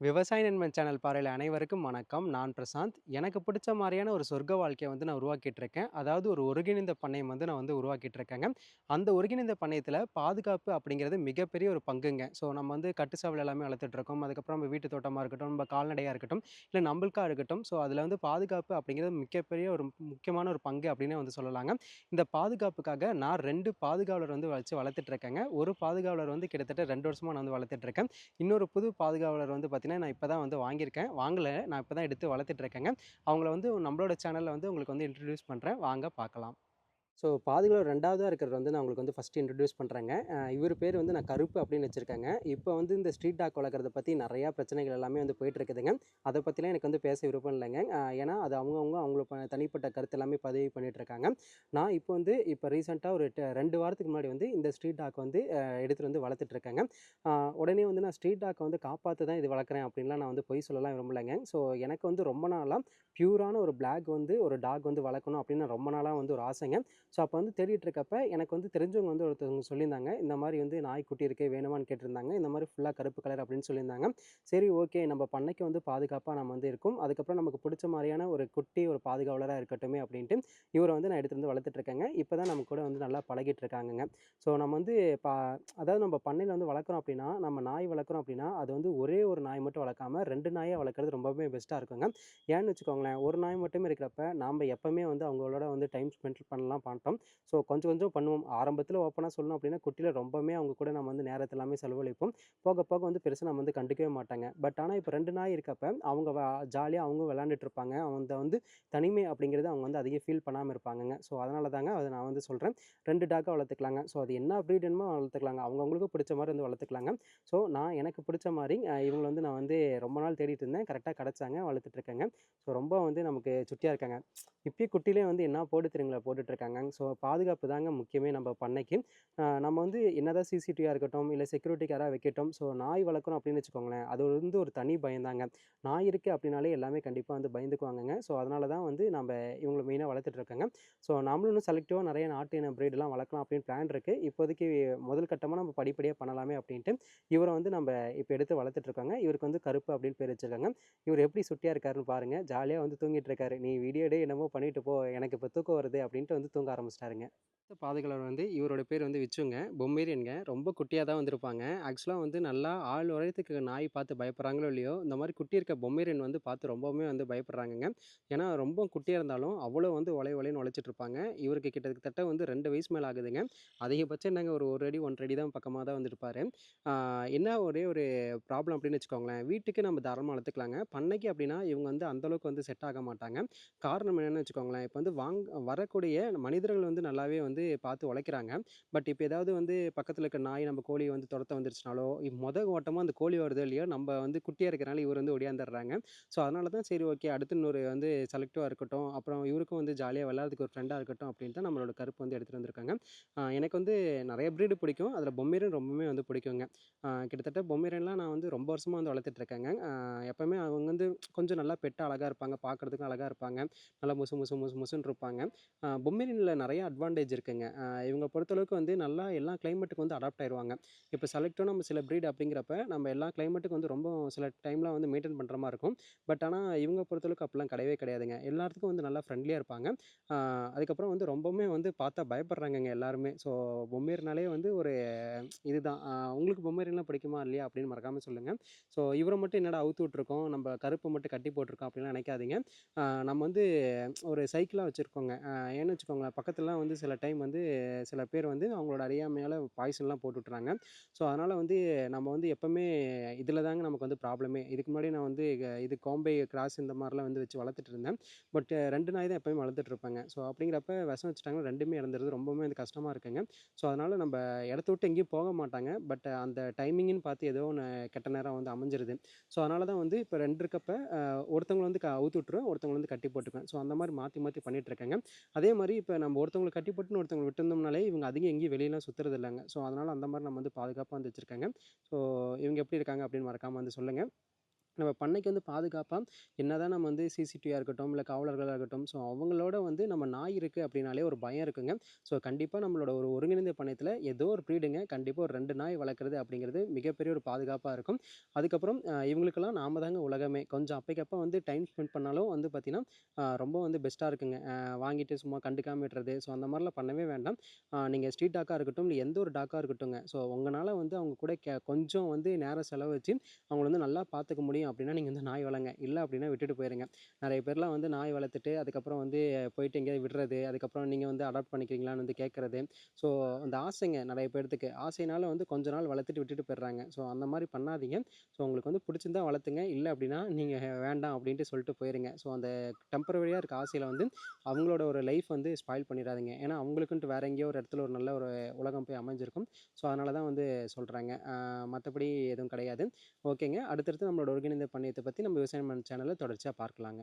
விவசாய நண்பன் சேனல் பாறையில் அனைவருக்கும் வணக்கம். நான் பிரசாந்த். எனக்கு பிடிச்ச மாதிரியான ஒரு சொர்க்க வாழ்க்கையை வந்து நான் உருவாக்கிட்டு இருக்கேன் அதாவது ஒரு ஒருங்கிணைந்த பண்ணையம் வந்து நான் வந்து உருவாக்கிட்டு இருக்கேங்க அந்த ஒருங்கிணைந்த பண்ணையத்தில் பாதுகாப்பு அப்படிங்கிறது மிகப்பெரிய ஒரு பங்குங்க. ஸோ நம்ம வந்து கட்டுச்சாவல் எல்லாமே வளர்த்துட்டு இருக்கோம் அதுக்கப்புறம் நம்ம வீட்டு தோட்டமாக இருக்கட்டும் நம்ம கால்நடையாக இருக்கட்டும் இல்லை நம்மளுக்காக இருக்கட்டும். ஸோ அதில் வந்து பாதுகாப்பு அப்படிங்கிறது மிகப்பெரிய ஒரு முக்கியமான ஒரு பங்கு அப்படின்னு வந்து சொல்லலாங்க. இந்த பாதுகாப்புக்காக நான் ரெண்டு பாதுகாவலர் வந்து வச்சு வளர்த்துட்டு இருக்கேங்க ஒரு பாதுகாவலர் வந்து கிட்டத்தட்ட ரெண்டு வருஷமாக நான் வந்து வளர்த்துட்டு இருக்கேன் இன்னொரு புது பாதுகாவலர் வந்து பார்த்தீங்கன்னா நான் இப்போ தான் வந்து வாங்கியிருக்கேன். வாங்கலை நான் இப்போ தான் எடுத்து வளர்த்துட்டு இருக்கேங்க. அவங்கள வந்து நம்மளோட சேனலில் வந்து உங்களுக்கு வந்து இன்ட்ரடியூஸ் பண்ணுறேன் வாங்க பார்க்கலாம். ஸோ பாதுகாவலர் ரெண்டாவதாக இருக்கிறது வந்து நான் உங்களுக்கு வந்து ஃபஸ்ட்டு இன்ட்ரடியூஸ் பண்ணுறேங்க இவர் பேர் வந்து நான் கருப்பு அப்படின்னு வச்சுருக்காங்க. இப்போ வந்து இந்த ஸ்ட்ரீட் டாக் வளர்க்குறத பற்றி நிறையா பிரச்சனைகள் எல்லாமே வந்து போயிட்டுருக்குதுங்க. அதை பற்றிலாம் எனக்கு வந்து பேச விருப்பம் இல்லைங்க. ஏன்னா அது அவங்கவுங்க அவங்கள தனிப்பட்ட கருத்து எல்லாமே பதிவு பண்ணிகிட்ருக்காங்க நான் இப்போ வந்து இப்போ ரீசெண்டாக ஒரு ட- ரெண்டு வாரத்துக்கு முன்னாடி வந்து இந்த ஸ்ட்ரீட் டாக் வந்து எடுத்துகிட்டு வந்து வளர்த்துட்ருக்கேங்க உடனே வந்து நான் ஸ்ட்ரீட் டாக்கை வந்து காப்பாற்ற தான் இது வளர்க்குறேன் அப்படின்லாம் நான் வந்து பொய் சொல்லலாம் விரும்பலைங்க. ஸோ எனக்கு வந்து ரொம்ப நாளாக பியூரான ஒரு பிளாக் வந்து ஒரு டாக் வந்து வளர்க்கணும் அப்படின்னு ரொம்ப நாளாக வந்து ஒரு ஆசைங்க. ஸோ அப்போ வந்து தேடிட்டு இருக்கப்ப எனக்கு வந்து தெரிஞ்சவங்க வந்து ஒருத்தவங்க சொல்லியிருந்தாங்க. இந்த மாதிரி வந்து நாய்க்குட்டி இருக்கே வேணுமான்னு கேட்டிருந்தாங்க. இந்த மாதிரி ஃபுல்லாக கருப்பு கலர் அப்படின்னு சொல்லியிருந்தாங்க. சரி ஓகே நம்ம பண்ணைக்கு வந்து பாதுகாப்பாக நம்ம வந்து இருக்கும். அதுக்கப்புறம் நமக்கு பிடிச்ச மாதிரியான ஒரு குட்டி ஒரு பாதுகாவலராக இருக்கட்டுமே அப்படின்ட்டு இவரை வந்து நான் எடுத்துட்டு வந்து வளர்த்துட்ருக்கேங்க. இப்போ தான் நம்ம கூட வந்து நல்லா பழகிட்டு இருக்காங்கங்க. ஸோ நம்ம வந்து பா அதாவது நம்ம பண்ணையில் வந்து வளர்க்குறோம் அப்படின்னா நம்ம நாய் வளர்க்குறோம் அப்படின்னா அது வந்து ஒரே ஒரு நாய் மட்டும் வளர்க்காம ரெண்டு நாயை வளர்க்குறது ரொம்பவே பெஸ்ட்டாக இருக்குங்க. ஏன்னு வச்சுக்கோங்களேன் ஒரு நாய் மட்டுமே இருக்கிறப்ப நாம் எப்போவுமே வந்து அவங்களோட வந்து டைம் ஸ்பெண்ட் பண்ணலாம் மாட்டோம். ஸோ கொஞ்சம் கொஞ்சம் பண்ணுவோம். ஆரம்பத்தில் ஓப்பனாக சொல்லணும் அப்படின்னா குட்டியில் ரொம்பவுமே அவங்க கூட நம்ம வந்து நேரத்தை எல்லாமே செலவழிப்போம். போக போக வந்து பெருசாக நம்ம வந்து கண்டுக்கவே மாட்டாங்க. பட் ஆனால் இப்போ ரெண்டு நாய் இருக்கப்ப அவங்க ஜாலியாக அவங்க விளாண்டுட்டு இருப்பாங்க. அவங்க வந்து தனிமை அப்படிங்கிறது அவங்க வந்து அதிகம் ஃபீல் பண்ணாமல் இருப்பாங்கங்க. ஸோ அதனால தாங்க அதை நான் வந்து சொல்கிறேன் ரெண்டு டாக்காக வளர்த்துக்கலாங்க. ஸோ அது என்ன ப்ரீட் வளர்த்துக்கலாங்க. அவங்கவுங்களுக்கு பிடிச்ச மாதிரி வந்து வளர்த்துக்கலாங்க. ஸோ நான் எனக்கு பிடிச்ச மாதிரி இவங்களை வந்து நான் வந்து ரொம்ப நாள் தேடிட்டு இருந்தேன். கரெக்டாக கிடச்சாங்க வளர்த்துட்ருக்கேங்க ஸோ ரொம்ப வந்து நமக்கு சுட்டியாக இருக்காங்க. இப்பயே குட்டிலே வந்து என்ன போட்டு தெரியுங்களா? போட்டுட்டு ஸோ பாதுகாப்பு தாங்க முக்கியமே நம்ம பண்ணைக்கு. நம்ம வந்து என்னதான் சிசிடிவியாக இருக்கட்டும் இல்லை செக்யூரிட்டிக்காராக வைக்கட்டும் ஸோ நாய் வளர்க்குறோம் அப்படின்னு வச்சுக்கோங்களேன் அது வந்து ஒரு தனி பயந்தாங்க. நாய் இருக்குது அப்படின்னாலே எல்லாமே கண்டிப்பாக வந்து பயந்துக்குவாங்கங்க. ஸோ அதனால தான் வந்து நம்ம இவங்களை மெயினாக வளர்த்துட்ருக்காங்க. ஸோ நம்மளும் இன்னும் செலக்டிவாக நிறைய நாட்டு இன ப்ரீடெலாம் வளர்க்கலாம் அப்படின்னு பிளான் இருக்குது இப்போதைக்கு முதல் கட்டமாக நம்ம படிப்படியாக பண்ணலாமே அப்படின்ட்டு இவரை வந்து நம்ம இப்போ எடுத்து வளர்த்துட்ருக்காங்க. இவருக்கு வந்து கருப்பு அப்படின்னு பேர் வச்சிருக்காங்க. இவர் எப்படி சுட்டியாக இருக்காருன்னு பாருங்கள் ஜாலியாக வந்து தூங்கிட்டு இருக்காரு நீ வீடியோ எடு என்னமோ பண்ணிட்டு போ. எனக்கு இப்போ தூக்கம் வருது அப்படின்ட்டு வந்து தூங்க ஆரம்பிச்சிட்டாருங்க. பாதுகாவலர் வந்து இவரோட பேர் வந்து விச்சுங்க. பொம்மேரியன்ங்க ரொம்ப குட்டியாக தான் வந்திருப்பாங்க. ஆக்சுவலாக வந்து நல்லா ஆள் உரத்துக்கு நாய் பார்த்து பயப்படுறாங்களோ இல்லையோ இந்த மாதிரி குட்டி இருக்க பொம்மேரியன் வந்து பார்த்து ரொம்பவுமே வந்து பயப்படுறாங்கங்க. ஏன்னா ரொம்ப குட்டியாக இருந்தாலும் அவ்வளோ வந்து ஒலை ஒலைன்னு உழைச்சிட்டு இருப்பாங்க. இவருக்கு கிட்டத்தட்ட வந்து ரெண்டு வயசு மேலே ஆகுதுங்க. அதிகபட்சம் என்னங்க ஒரு ஒரு அடி ஒன்றரை அடி தான் பக்கமாக தான் வந்துருப்பார். என்ன ஒரே ஒரு ப்ராப்ளம் அப்படின்னு வச்சுக்கோங்களேன். வீட்டுக்கு நம்ம தாராளமாக வளர்த்துக்கலாங்க. பண்ணைக்கு அப்படின்னா இவங்க வந்து அந்தளவுக்கு வந்து செட் ஆக மாட்டாங்க. காரணம் என்னென்னு வச்சுக்கோங்களேன். இப்போ வந்து வாங்க வரக்கூடிய மனிதர்கள் வந்து நல்லாவே வந்து வந்து பார்த்து உழைக்கிறாங்க. பட் இப்போ ஏதாவது வந்து பக்கத்தில் இருக்க நாய் நம்ம கோழியை வந்து துரத்த வந்துருச்சுனாலோ மொத ஓட்டமாக அந்த கோழி வருதோ இல்லையோ நம்ம வந்து குட்டியாக இருக்கிறனால இவர் வந்து ஒடியாந்துடுறாங்க. ஸோ அதனால தான் சரி ஓகே அடுத்து இன்னொரு வந்து செலக்டிவாக இருக்கட்டும். அப்புறம் இவருக்கும் வந்து ஜாலியாக விளாட்றதுக்கு ஒரு ஃப்ரெண்டாக இருக்கட்டும் அப்படின்னு தான் நம்மளோட கருப்பு வந்து எடுத்துகிட்டு வந்திருக்காங்க. எனக்கு வந்து நிறைய ப்ரீடு பிடிக்கும். அதில் பொம்மீரன் ரொம்பவுமே வந்து பிடிக்குங்க. கிட்டத்தட்ட பொம்மீரன்லாம் நான் வந்து ரொம்ப வருஷமாக வந்து வளர்த்துட்ருக்கேங்க எப்போவுமே அவங்க வந்து கொஞ்சம் நல்லா பெட்டாக அழகாக இருப்பாங்க பார்க்குறதுக்கும் அழகாக இருப்பாங்க. நல்லா முசு முசு முசு முசுன்னு இருப்பாங்க பொம்மீரனில் நிறைய அட்வான்டேஜ் இருக்குது இருக்குங்க. இவங்க பொறுத்தளவுக்கு வந்து நல்லா எல்லா கிளைமேட்டுக்கு வந்து அடாப்ட் ஆயிடுவாங்க இப்போ செலக்டும் நம்ம சில ப்ரீட் அப்படிங்கிறப்ப நம்ம எல்லா கிளைமேட்டுக்கு வந்து ரொம்ப சில டைம்லாம் வந்து மெயின்டைன் பண்ணுற மாதிரி இருக்கும். பட் ஆனால் இவங்க பொறுத்தளவுக்கு அப்படிலாம் கிடையவே கிடையாதுங்க. எல்லாத்துக்கும் வந்து நல்லா ஃப்ரெண்ட்லியாக இருப்பாங்க. அதுக்கப்புறம் வந்து ரொம்பவுமே வந்து பார்த்தா பயப்படுறாங்கங்க எல்லாருமே. ஸோ பொம்மேரினாலே வந்து ஒரு இதுதான். உங்களுக்கு பொம்மேரியன்லாம் பிடிக்குமா இல்லையா அப்படின்னு மறக்காமல் சொல்லுங்கள் ஸோ இவரை மட்டும் என்னடா அவுத்து விட்ருக்கோம் நம்ம கருப்பை மட்டும் கட்டி போட்டிருக்கோம் அப்படின்லாம் நினைக்காதீங்க. நம்ம வந்து ஒரு சைக்கிளாக வச்சுருக்கோங்க. ஏன்னு வச்சுக்கோங்களேன் பக்கத்துலலாம் வந்து சில டைம் வந்து சில பேர் வந்து அவங்களோட அறியாமையால் பாய்சன்லாம் போட்டுட்றாங்க ஸோ அதனால் வந்து நம்ம வந்து எப்போவுமே இதில் தாங்க நமக்கு வந்து ப்ராப்ளமே இதுக்கு முன்னாடி நான் வந்து இது கோம்பை கிராஸ் இந்த மாதிரிலாம் வந்து வச்சு வளர்த்துட்டு இருந்தேன். பட் ரெண்டு நாய் தான் எப்போயுமே வளர்த்துட்டு இருப்பாங்க. ஸோ அப்படிங்கிறப்ப விஷம் வச்சுட்டாங்கன்னா ரெண்டுமே இறந்துருது. ரொம்பவுமே வந்து கஷ்டமாக இருக்குங்க. ஸோ அதனால் நம்ம இடத்த விட்டு எங்கேயும் போக மாட்டாங்க. பட் அந்த டைமிங்னு பார்த்து ஏதோ ஒன்று கெட்ட நேரம் வந்து அமைஞ்சிருது. ஸோ அதனால தான் வந்து இப்போ ரெண்டு இருக்கப்ப ஒருத்தவங்களை வந்து க அவுத்து விட்டுருவேன். ஒருத்தவங்களை வந்து கட்டி போட்டுப்பேன் ஸோ அந்த மாதிரி மாற்றி மாற்றி பண்ணிட்டு அதே மாதிரி இப்போ நம்ம ஒருத்தவங்களை கட்டி போட்டுன்னு ஒருத்தவங்களை விட்டுருந்தோம்னாலே இவங்க அதிகம் எங்கேயும் வெளியெல்லாம் சுற்றுறது இல்லைங்க ஸோ அதனால் அந்த மாதிரி நம்ம வந்து பாதுகாப்பாக வந்து வச்சுருக்காங்க. ஸோ இவங்க எப்படி இருக்காங்க அப்படின்னு மறக்காமல் வந்து சொல்லுங்கள் நம்ம பண்ணைக்கு வந்து பாதுகாப்பா என்னதான் நம்ம வந்து சிசிடிவியாக இருக்கட்டும், இல்லை காவலர்களாக இருக்கட்டும், ஸோ அவங்களோட வந்து நம்ம நாய் இருக்குது அப்படின்னாலே ஒரு பயம் இருக்குங்க. ஸோ கண்டிப்பாக நம்மளோட ஒரு ஒருங்கிணைந்த பண்ணையத்தில ஏதோ ஒரு ப்ரீடுங்க கண்டிப்பாக ஒரு ரெண்டு நாய் வளர்க்குறது அப்படிங்கிறது மிகப்பெரிய ஒரு பாதுகாப்பாக இருக்கும். அதுக்கப்புறம் இவங்களுக்கெல்லாம் நாம தாங்க உலகமே. கொஞ்சம் அப்பைக்கப்போ வந்து டைம் ஸ்பெண்ட் பண்ணாலும் வந்து பார்த்தீங்கன்னா, ரொம்ப வந்து பெஸ்ட்டாக இருக்குங்க. வாங்கிட்டு சும்மா கண்டுக்காமல் விட்டுறது. ஸோ அந்த மாதிரிலாம் பண்ணவே வேண்டாம். நீங்கள் ஸ்ட்ரீட் டாக்காக இருக்கட்டும், இல்லை எந்த ஒரு டாக்காக இருக்கட்டுங்க. ஸோ உங்களால் வந்து அவங்க கூட கே கொஞ்சம் வந்து நேரம் செலவழிச்சு அவங்கள வந்து நல்லா பார்த்துக்க முடியும் அப்படின்னா, நீங்கள் வந்து நாய் வளங்க. இல்லை அப்படின்னா விட்டுட்டு போயிருங்க. நிறைய பேர்லாம் வந்து நாய் வளர்த்துட்டு, அதுக்கப்புறம் வந்து போயிட்டு எங்கேயாவது விடுறது, அதுக்கப்புறம் நீங்கள் வந்து அடாப்ட் பண்ணிக்கிறீங்களான்னு வந்து கேட்குறது ஸோ அந்த ஆசைங்க நிறைய பேர்த்துக்கு. ஆசைனால வந்து கொஞ்ச நாள் வளர்த்துட்டு விட்டுட்டு போயிடுறாங்க. ஸோ அந்த மாதிரி பண்ணாதீங்க. ஸோ உங்களுக்கு வந்து பிடிச்சிருந்தா வளர்த்துங்க. இல்லை அப்படின்னா நீங்கள் வேண்டாம் அப்படின்ட்டு சொல்லிட்டு போயிருங்க. ஸோ அந்த டெம்பரவரியாக இருக்க ஆசையில் வந்து அவங்களோட ஒரு லைஃப் வந்து ஸ்பாயில் பண்ணிடாதீங்க ஏன்னா அவங்களுக்குன்ட்டு வேற எங்கேயோ ஒரு இடத்துல ஒரு நல்ல ஒரு உலகம் போய் அமைஞ்சிருக்கும். ஸோ அதனால தான் வந்து சொல்கிறாங்க மற்றபடி எதுவும் கிடையாது. ஓகேங்க. அடுத்தடுத்து நம்மளோட ஒருங்கிணைந்த பண்ணையத்தை பத்தி நம்ம விவசாயம் சேனலில் தொடர்ச்சியா பார்க்கலாங்க.